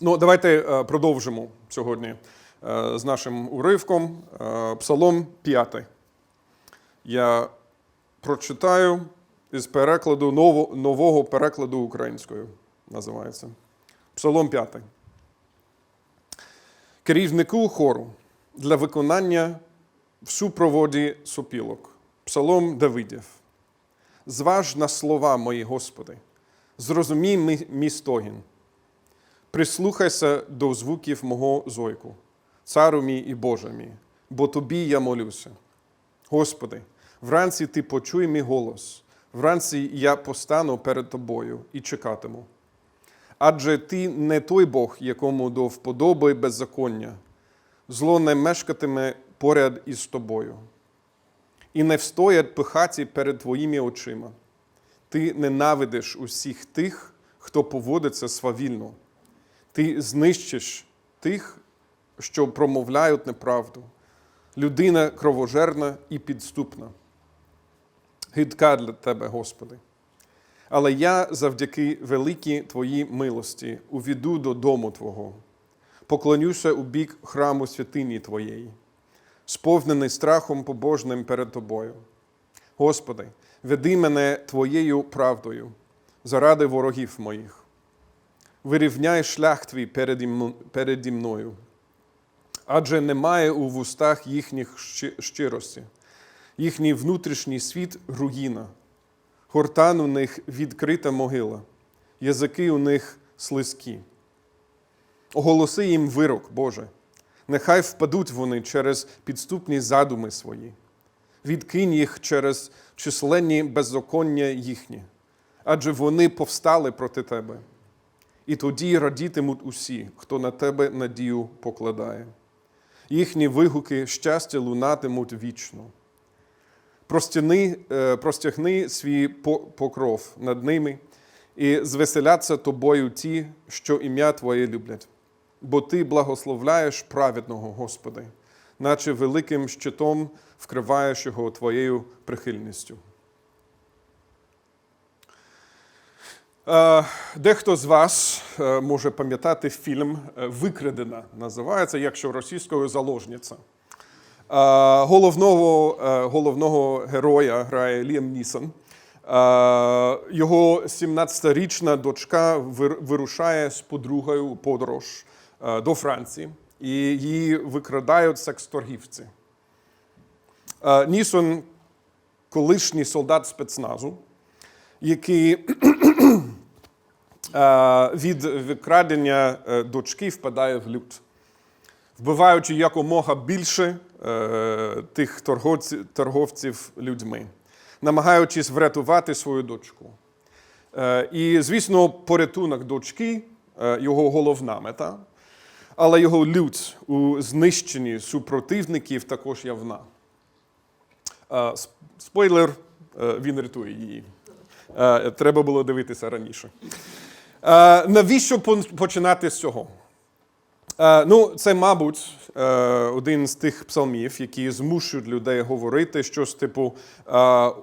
Ну, давайте е, продовжимо сьогодні е, з нашим уривком. Е, Псалом 5. Я прочитаю із перекладу нового перекладу українською. Називається. Псалом 5. Керівнику хору для виконання в супроводі сопілок. Псалом Давидів. Зваж на слова мої, Господи, зрозумій мій- стогін. Прислухайся до звуків мого зойку, цару мій і Боже мій, бо тобі я молюся. Господи, вранці ти почуй мій голос, вранці я постану перед тобою і чекатиму. Адже ти не той Бог, якому до вподоби беззаконня, зло не мешкатиме поряд із тобою, і не встоять пихаті перед твоїми очима. Ти ненавидиш усіх тих, хто поводиться свавільно. Ти знищиш тих, що промовляють неправду. Людина кровожерна і підступна. Гидка для тебе, Господи. Але я завдяки великій Твоїй милості увіду додому Твого, поклонюся у бік храму святині Твоєї, сповнений страхом побожним перед Тобою. Господи, веди мене Твоєю правдою заради ворогів моїх вирівняй шлях твій переді мною. Адже немає у вустах їхніх щирості, їхній внутрішній світ руїна, гортан у них відкрита могила, язики у них слизькі. Оголоси їм вирок, Боже, нехай впадуть вони через підступні задуми свої, відкинь їх через численні беззаконня їхні, адже вони повстали проти тебе. І тоді радітимуть усі, хто на тебе надію покладає. Їхні вигуки щастя лунатимуть вічно. Простяни, е, простягни свій по- покров над ними і звеселяться тобою ті, що ім'я Твоє люблять. Бо Ти благословляєш праведного, Господи, наче великим щитом вкриваєш його Твоєю прихильністю. Дехто з вас е, може пам'ятати фільм е, Викрадена називається, якщо російською заложниця. Е, Головного, е, головного героя грає Ліам Нісон. Е, Його 17-річна дочка вирушає з подругою у подорож е, до Франції, і її викрадають секс-торгівці. Е, Нісон колишній солдат спецназу, який е, від викрадення е, дочки впадає в лют, вбиваючи якомога більше е, тих торговців, людьми, намагаючись врятувати свою дочку. Е, І, звісно, порятунок дочки е, його головна мета, але його лють у знищенні супротивників також явна. Е, Спойлер, е, він рятує її. Е, Треба було дивитися раніше. Е, Навіщо починати з цього? Е, Ну, це, мабуть, е, один з тих псалмів, які змушують людей говорити щось типу: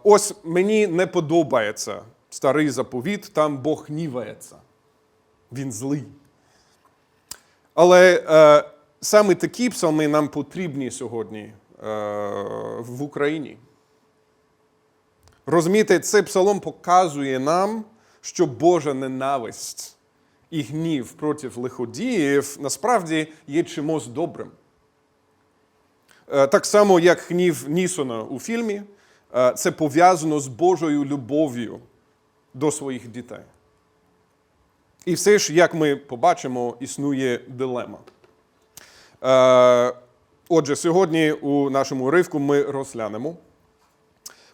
ось мені не подобається старий заповіт, там Бог гнівається. Він злий. Але саме такі псалми нам потрібні сьогодні в Україні. Розумієте, цей псалом показує нам, що Божа ненависть і гнів проти лиходіїв насправді є чимось добрим. Е, Так само, як гнів Нісона у фільмі, е, це пов'язано з Божою любов'ю до своїх дітей. І все ж, як ми побачимо, існує дилема. Е, Отже, сьогодні у нашому уривку ми розглянемо.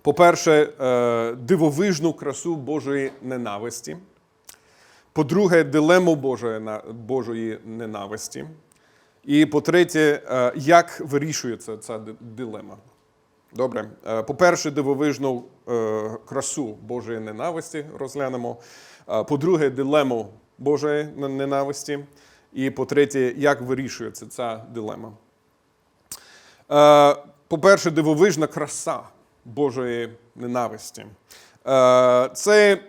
По-перше, е, дивовижну красу Божої ненависті. По-друге, дилему Божої, ненависті. І по-третє, як вирішується ця дилема. Добре. По-перше, дивовижну красу Божої ненависті розглянемо. По-друге, дилему Божої ненависті. І по-третє, як вирішується ця дилема. По-перше, дивовижна краса Божої ненависті. Е, Це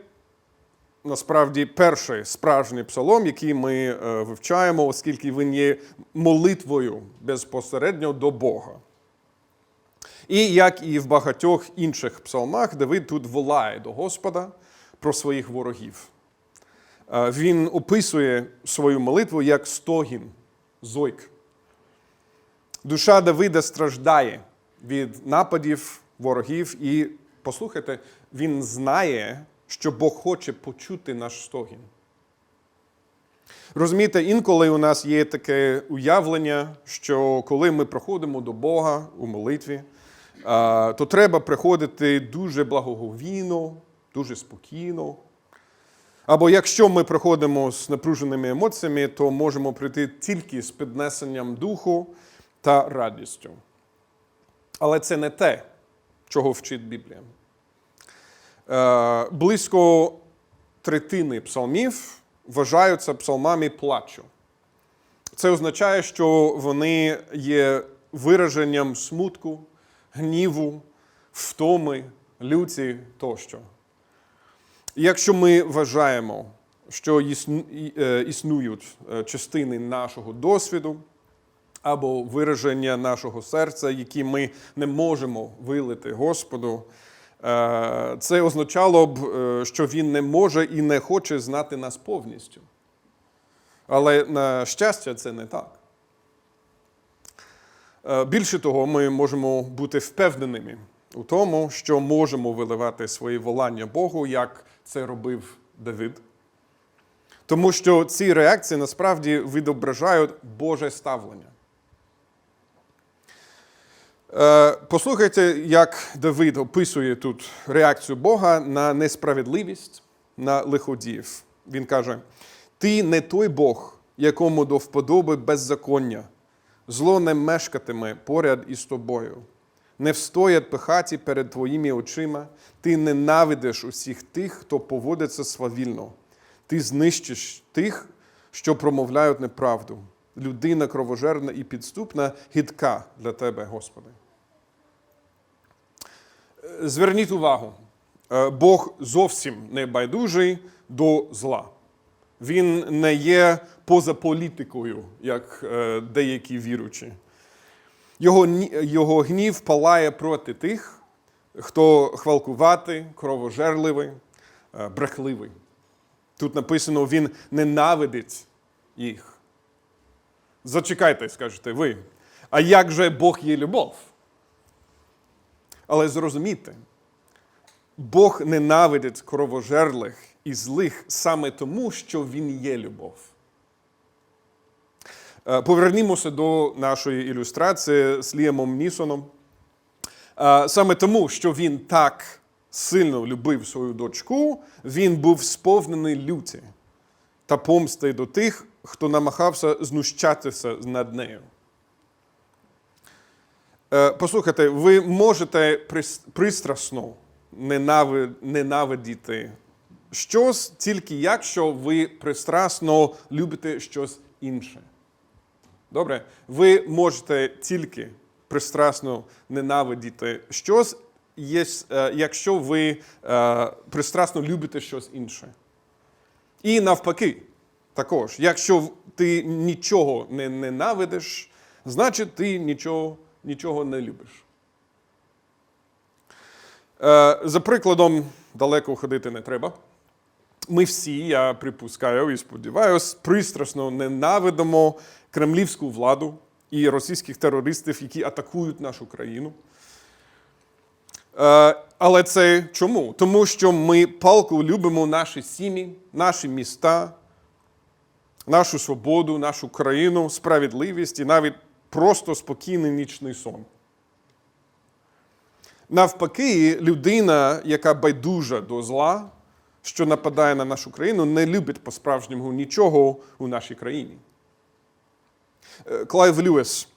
насправді перший справжній псалом, який ми е, вивчаємо, оскільки він є молитвою безпосередньо до Бога. І як і в багатьох інших псалмах, Давид тут волає до Господа про своїх ворогів. Е, Він описує свою молитву як стогін, зойк. Душа Давида страждає від нападів ворогів, і послухайте, він знає, що Бог хоче почути наш стогін. Розумієте, інколи у нас є таке уявлення, що коли ми приходимо до Бога у молитві, то треба приходити дуже благоговійно, дуже спокійно. Або якщо ми приходимо з напруженими емоціями, то можемо прийти тільки з піднесенням духу та радістю. Але це не те, чого вчить Біблія. Е, близько третини псалмів вважаються псалмами плачу. Це означає, що вони є вираженням смутку, гніву, втоми, люті тощо. Якщо ми вважаємо, що існу- і- е, існують е, частини нашого досвіду або вираження нашого серця, які ми не можемо вилити Господу, е, це означало б, е, що Він не може і не хоче знати нас повністю. Але на щастя, це не так. Е, Більше того, ми можемо бути впевненими у тому, що можемо виливати свої волання Богу, як це робив Давид. Тому що ці реакції насправді відображають Боже ставлення. Е, Послухайте, як Давид описує тут реакцію Бога на несправедливість, на лиходіїв. Він каже: Ти не той Бог, якому до вподоби беззаконня, зло не мешкатиме поряд із тобою. Не встоять пихаті перед твоїми очима, ти ненавидиш усіх тих, хто поводиться свавільно. Ти знищиш тих, що промовляють неправду. Людина кровожерна і підступна, гідка для тебе, Господи. Е, Зверніть увагу, е, Бог зовсім не байдужий до зла. Він не є поза політикою, як е, деякі віручі. Його, його гнів палає проти тих, хто хвалкуватий, кровожерливий, брехливий. Тут написано, він ненавидить їх. Зачекайте, скажете ви. А як же Бог є любов? Але зрозумійте, Бог ненавидить кровожерлих і злих саме тому, що Він є любов. Е, Повернімося до нашої ілюстрації з Ліамом Нісоном. Е, Саме тому, що він так сильно любив свою дочку, він був сповнений люті та помсти до тих, хто намагався знущатися над нею. Е, Послухайте, ви можете пристрасно ненавидіти щось тільки якщо ви пристрасно любите щось інше. Добре? Ви можете тільки пристрасно ненавидіти щось, е, якщо ви е, пристрасно любите щось інше. І навпаки, також, якщо ти нічого не ненавидиш, значить ти нічого, нічого не любиш. Е, За прикладом, далеко ходити не треба. Ми всі, я припускаю і сподіваюся, пристрасно ненавидимо кремлівську владу і російських терористів, які атакують нашу країну. Е, Але це чому? Тому що ми палко любимо наші сім'ї, наші міста, нашу свободу, нашу країну, справедливість і навіть просто спокійний нічний сон. Навпаки, людина, яка байдужа до зла, що нападає на нашу країну, не любить по-справжньому нічого у нашій країні. Е, Клайв Льюіс,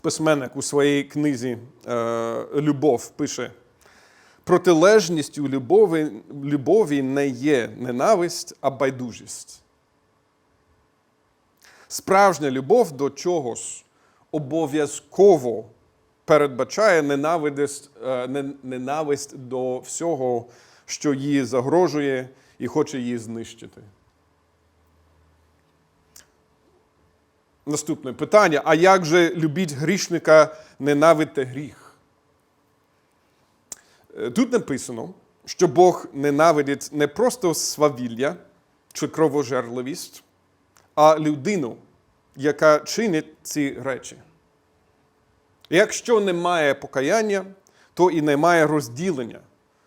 письменник у своїй книзі е, Любов пише: протилежністю любові, любові не є ненависть, а байдужість. Справжня любов до чогось обов'язково передбачає ненависть, е, ненависть до всього, що їй загрожує і хоче її знищити. Наступне питання: а як же любіть грішника, ненавидьте гріх? Е, Тут написано, що Бог ненавидить не просто свавілля чи кровожерливість, а людину, яка чинить ці речі. Якщо немає покаяння, то і немає розділення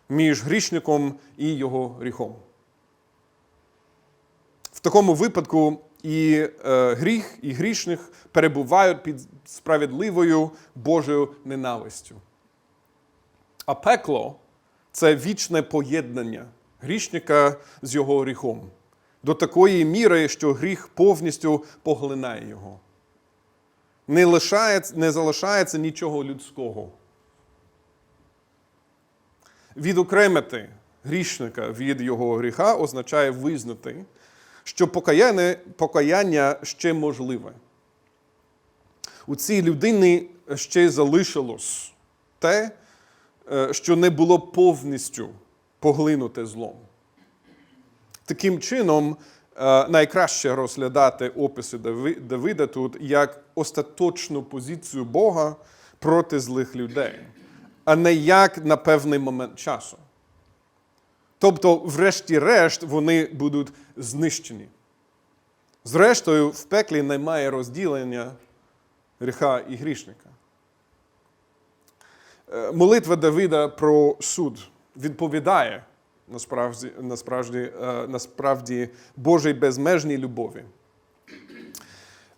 між грішником і його гріхом. В такому випадку і е, гріх, і грішник перебувають під справедливою Божою ненавистю. А пекло це вічне поєднання грішника з його гріхом до такої міри, що гріх повністю поглинає його. Не, лишається, не залишається нічого людського. Відокремити грішника від його гріха означає визнати, що покаяння, покаяння ще можливе. У цій людині ще залишилось те, е, що не було повністю поглинуте злом. Таким чином, е, найкраще розглядати описи Дави- Давида тут як остаточну позицію Бога проти злих людей, а не як на певний момент часу. Тобто, врешті-решт, вони будуть знищені. Зрештою, в пеклі немає розділення гріха і грішника. Е, Молитва Давида про суд відповідає насправді, насправді, е, насправді Божій безмежній любові.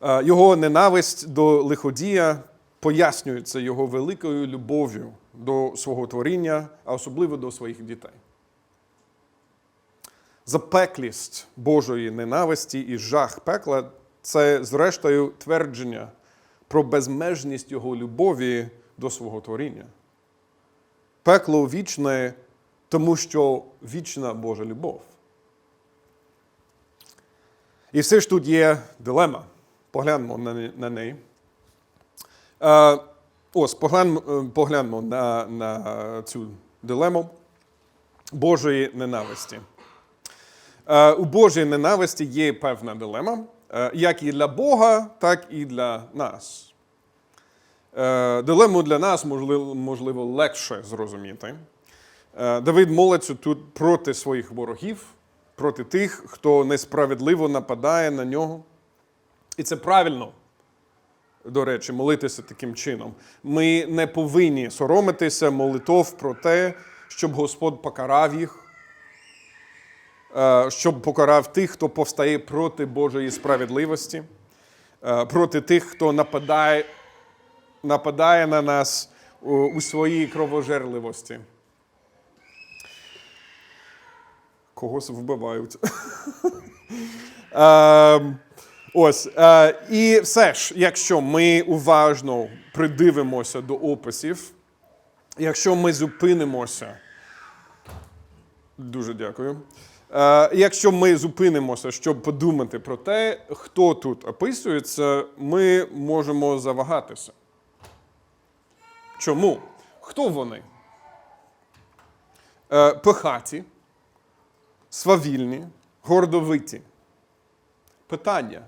Е, Його ненависть до лиходія пояснюється його великою любов'ю до свого творіння, а особливо до своїх дітей. Запеклість Божої ненависті і жах пекла це, зрештою, твердження про безмежність його любові до свого творіння. Пекло вічне, тому що вічна Божа любов. І все ж тут є дилема. Погляньмо на на неї. Е, Ось, погляньмо, е, погляньмо на, на цю дилему Божої ненависті. Е, У Божій ненависті є певна дилема, е, як і для Бога, так і для нас. Е, Дилему для нас можливо, можливо легше зрозуміти. Е, Давид молиться тут проти своїх ворогів, проти тих, хто несправедливо нападає на нього. І це правильно, до речі, молитися таким чином. Ми не повинні соромитися молитов про те, щоб Господь покарав їх, е, щоб покарав тих, хто повстає проти Божої справедливості, е, проти тих, хто нападає, нападає на нас у, у своїй кровожерливості. Когось вбивають. Ем, Ось. е, І все ж, якщо ми уважно придивимося до описів, якщо ми зупинимося, дуже дякую. Е, Якщо ми зупинимося, щоб подумати про те, хто тут описується, ми можемо завагатися. Чому? Хто вони? Е, Пихаті, свавільні, гордовиті. Питання.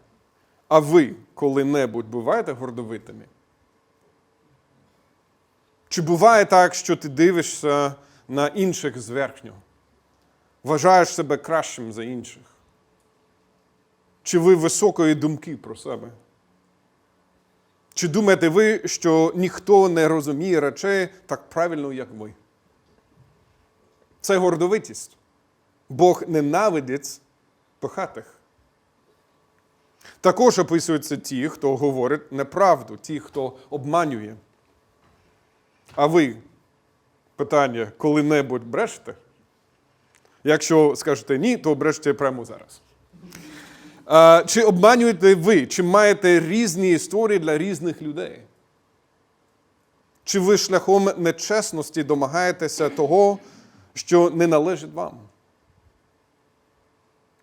А ви коли-небудь буваєте гордовитими? Чи буває так, що ти дивишся на інших зверхньо? Вважаєш себе кращим за інших? Чи ви високої думки про себе? Чи думаєте ви, що ніхто не розуміє речей так правильно, як ви? Це гордовитість. Бог ненавидить пихатих. Також описуються ті, хто говорить неправду, ті, хто обманює. А ви, питання, коли-небудь брешете? Якщо скажете ні, то брешете прямо зараз. Чи обманюєте ви, чи маєте різні історії для різних людей? Чи ви шляхом нечесності домагаєтеся того, що не належить вам?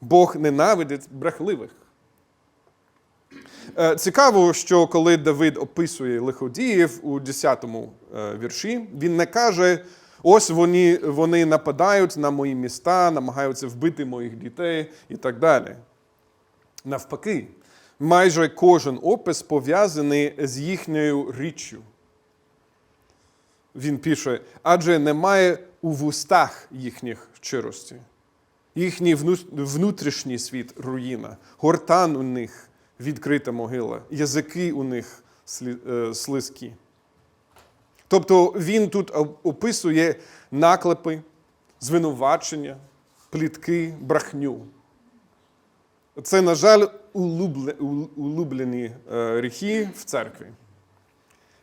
Бог ненавидить брехливих. Е, Цікаво, що коли Давид описує лиходіїв у 10-му е, вірші, він не каже: Ось вони, вони нападають на мої міста, намагаються вбити моїх дітей і так далі. Навпаки, майже кожен опис пов'язаний з їхньою річчю. Він пише, адже немає у вустах їхніх щирості. Їхній внутрішній світ руїна, гортан у них відкрита могила, язики у них е, слизькі. Тобто він тут описує наклепи, звинувачення, плітки, брехню. Це, на жаль, улюблені е, гріхи в церкві.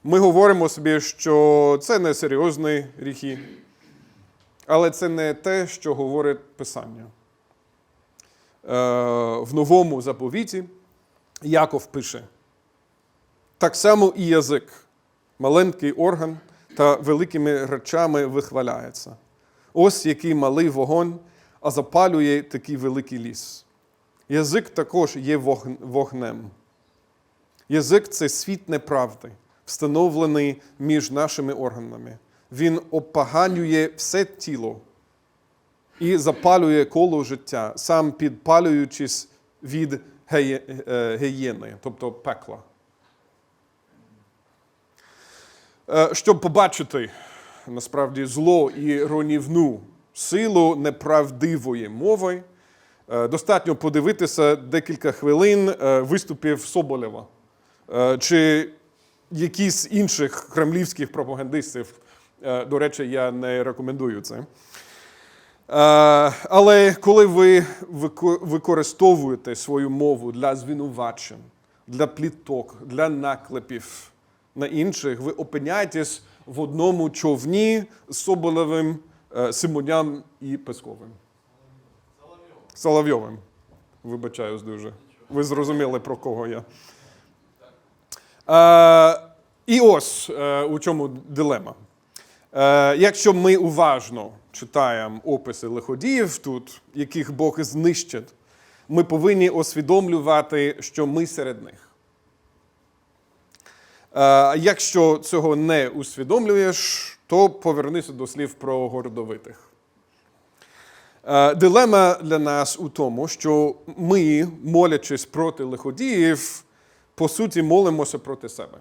Ми говоримо собі, що це не серйозні гріхи, але це не те, що говорить Писання. Е, В новому заповіті Яков пише: так само і язик, маленький орган та великими речами вихваляється. Ось який малий вогонь, а запалює такий великий ліс. Язик також є вогнем. Язик це світ неправди, встановлений між нашими органами. Він опоганює все тіло і запалює коло життя, сам підпалюючись від е, гієни, тобто пекла. Е, Щоб побачити насправді зло і руйнівну силу неправдивої мови, е, достатньо подивитися декілька хвилин виступів Соболєва чи якісь інших кремлівських пропагандистів. Е, До речі, я не рекомендую це. Е, Але коли ви використовуєте свою мову для звинувачень, для пліток, для наклепів на інших, ви опиняєтесь в одному човні з Соболевим, е, Симоням і Песковим. Соловйовим. Вибачаюсь дуже. Ви зрозуміли, про кого я. Е, і ось у чому дилема. Е, якщо ми уважно читаємо описи лиходіїв тут, яких Бог знищить, ми повинні усвідомлювати, що ми серед них. Е, якщо цього не усвідомлюєш, то повернися до слів про гордовитих. Е, Дилема для нас у тому, що ми, молячись проти лиходіїв, по суті, молимося проти себе.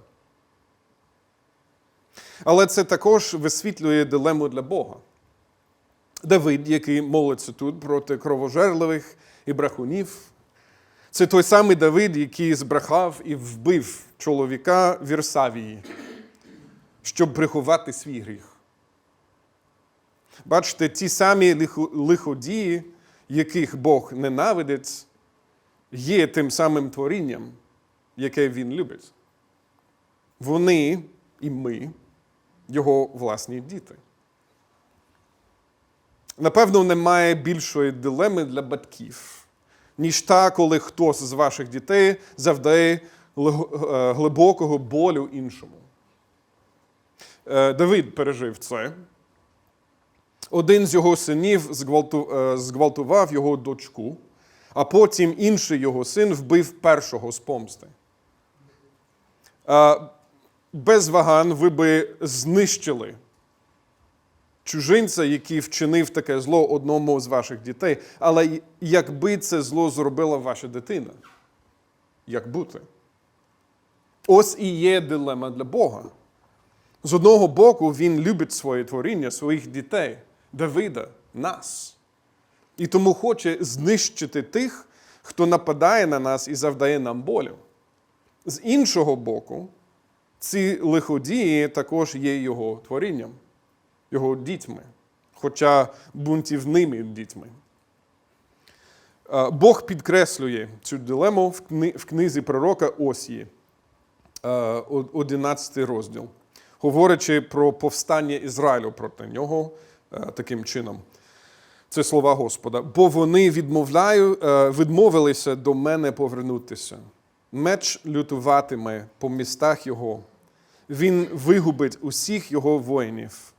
Але це також висвітлює дилему для Бога. Давид, який молиться тут проти кровожерливих і брехунів, це той самий Давид, який збрехав і вбив чоловіка в Ірсавії, щоб приховати свій гріх. Бачите, ті самі лиходії, яких Бог ненавидить, є тим самим творінням, яке Він любить. Вони і ми, його власні діти. Напевно, немає більшої дилеми для батьків, ніж та, коли хтось з ваших дітей завдає е, глибокого болю іншому. Е, Давид пережив це. Один з його синів е, зґвалтував його дочку, а потім інший його син вбив першого з помсти. Без вагань ви би знищили чужинця, який вчинив таке зло одному з ваших дітей. Але якби це зло зробила ваша дитина, як бути? Ось і є дилема для Бога. З одного боку, він любить своє творіння, своїх дітей, Давида, нас. І тому хоче знищити тих, хто нападає на нас і завдає нам болю. З іншого боку, ці лиходії також є його творінням, його дітьми, хоча бунтівними дітьми. Е, Бог підкреслює цю дилему в книзі пророка Осії, е, 11 розділ, говорячи про повстання Ізраїлю проти нього е, таким чином. Це слова Господа. Бо вони відмовляю, е, відмовилися до мене повернутися. Меч лютуватиме по містах його. Він вигубить усіх його воїнів.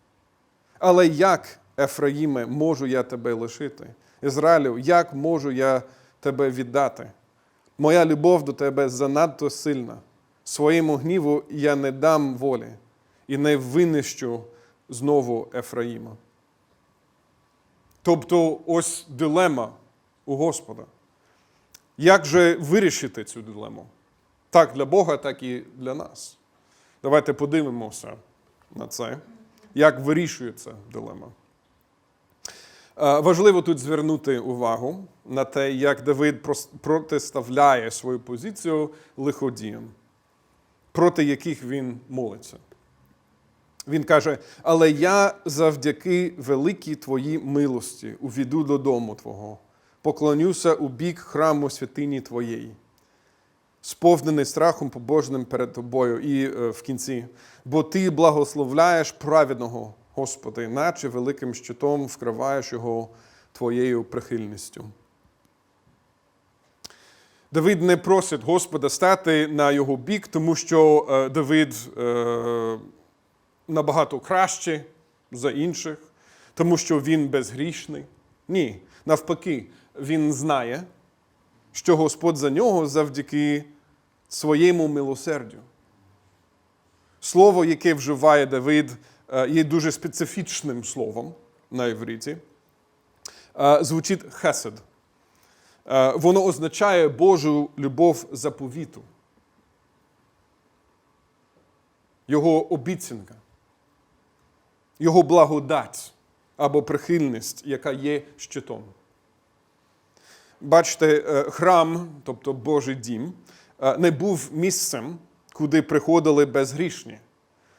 Але як, Ефраїме, можу я тебе лишити? Ізраїлю, як можу я тебе віддати? Моя любов до тебе занадто сильна. Своєму гніву я не дам волі і не винищу знову Ефраїма. Тобто ось дилема у Господа. Як же вирішити цю дилему? Так для Бога, так і для нас. Давайте подивимося на це, як вирішується дилема. Е, Важливо тут звернути увагу на те, як Давид протиставляє свою позицію лиходіям, проти яких він молиться. Він каже: Але я завдяки великій твоїй милості увійду додому Твого, поклонюся у бік храму святині Твоєї, сповнений страхом побожним перед тобою. І е, в кінці, бо ти благословляєш праведного, Господи, наче великим щитом вкриваєш його твоєю прихильністю. Давид не просить Господа стати на його бік, тому що е, Давид е, набагато краще за інших, тому що він безгрішний. Ні, навпаки, він знає, що Господь за нього завдяки своєму милосердю. Слово, яке вживає Давид, е, є дуже специфічним словом на івриті. Е, Звучить хесед. Е, Воно означає Божу любов заповіту. Його обіцянка, його благодать або прихильність, яка є щитом. Бачите, е, храм, тобто Божий дім, е, не був місцем, куди приходили безгрішні.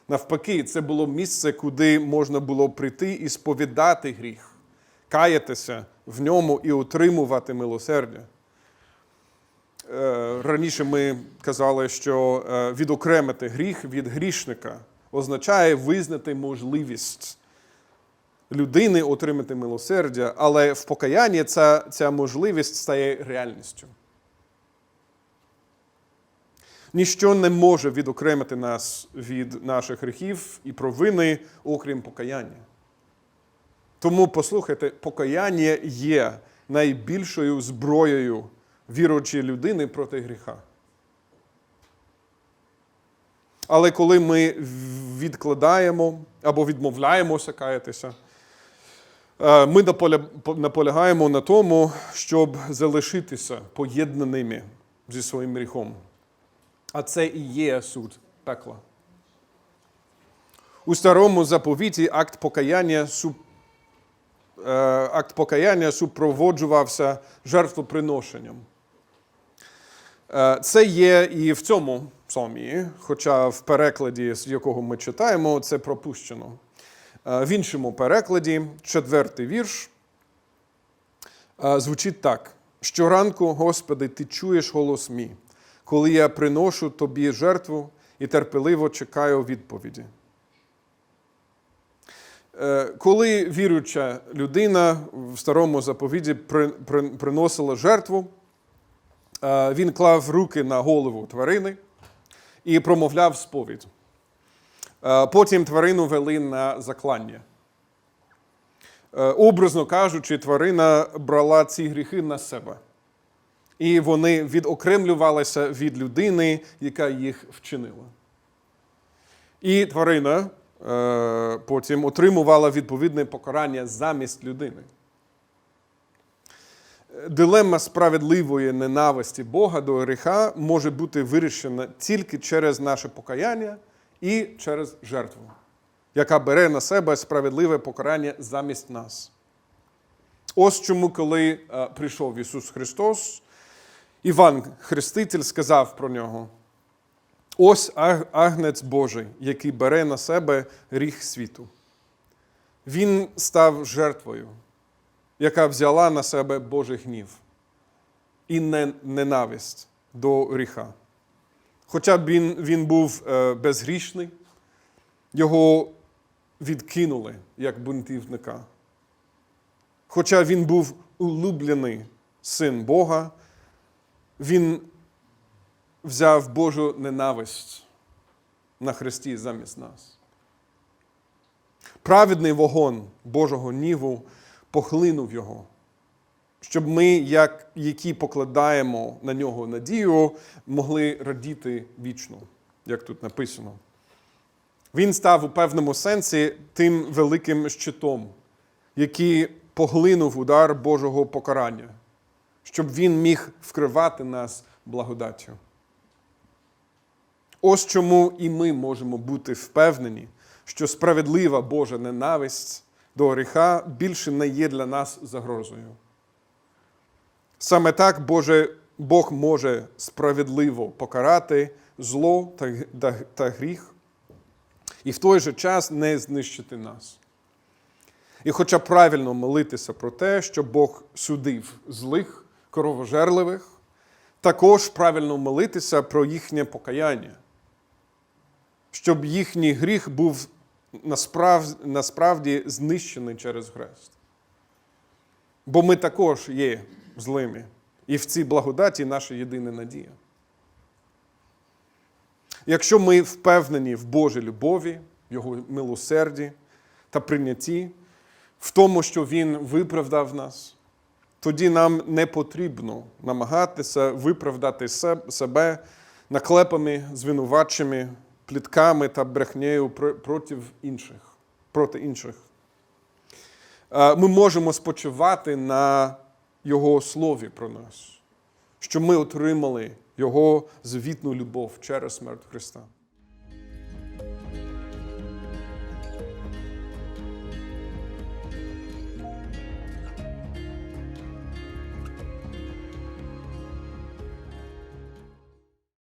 Навпаки, це було місце, куди можна було прийти і сповідати гріх, каятися в ньому і отримувати милосердя. Е, Раніше ми казали, що відокремити гріх від грішника означає визнати можливість людини отримати милосердя, але в покаянні ця, ця можливість стає реальністю. Ніщо не може відокремити нас від наших гріхів і провини, окрім покаяння. Тому послухайте, покаяння є найбільшою зброєю віруючої людини проти гріха. Але коли ми відкладаємо або відмовляємося каятися, ми наполягаємо на тому, щоб залишитися поєднаними зі своїм гріхом. А це і є суд пекла. У старому заповіті акт покаяння, е, акт покаяння супроводжувався жертвоприношенням. Е, Це є і в цьому псалмі, хоча в перекладі, з якого ми читаємо, це пропущено. Е, В іншому перекладі, четвертий вірш, е, звучить так: Щоранку, Господи, ти чуєш голос мій, коли я приношу тобі жертву і терпеливо чекаю відповіді. Е, Коли віруюча людина в старому заповіді при- при- приносила жертву, він клав руки на голову тварини і промовляв сповідь. Е, Потім тварину вели на заклання. Е, Образно кажучи, тварина брала ці гріхи на себе. І вони відокремлювалися від людини, яка їх вчинила. І тварина е, потім отримувала відповідне покарання замість людини. Дилема справедливої ненависті Бога до гріха може бути вирішена тільки через наше покаяння і через жертву, яка бере на себе справедливе покарання замість нас. Ось чому, коли е, прийшов Ісус Христос, Іван Хреститель сказав про нього: ось агнець Божий, який бере на себе гріх світу. Він став жертвою, яка взяла на себе Божий гнів і ненависть до гріха. Хоча б він, він був е, безгрішний, його відкинули як бунтівника. Хоча він був улюблений син Бога, він взяв Божу ненависть на Христі замість нас. Праведний вогонь Божого гніву похлинув його, щоб ми, як, які покладаємо на нього надію, могли радіти вічно, як тут написано. Він став у певному сенсі тим великим щитом, який поглинув удар Божого покарання, щоб він міг вкривати нас благодаттю. Ось чому і ми можемо бути впевнені, що справедлива Божа ненависть до гріха більше не є для нас загрозою. Саме так Боже, Бог може справедливо покарати зло та, та, та гріх, і в той же час не знищити нас. І хоча правильно молитися про те, що Бог судив злих, кровожерливих, також правильно молитися про їхнє покаяння, щоб їхній гріх був насправді, насправді знищений через хрест. Бо ми також є злими. І в цій благодаті наша єдина надія. Якщо ми впевнені в Божій любові, Його милосерді та прийнятті, в тому, що Він виправдав нас, тоді нам не потрібно намагатися виправдати себе наклепами, звинувачами, плітками та брехнею проти інших. Проти інших. Е, Ми можемо спочивати на Його слові про нас, що ми отримали Його звітну любов через смерть Христа.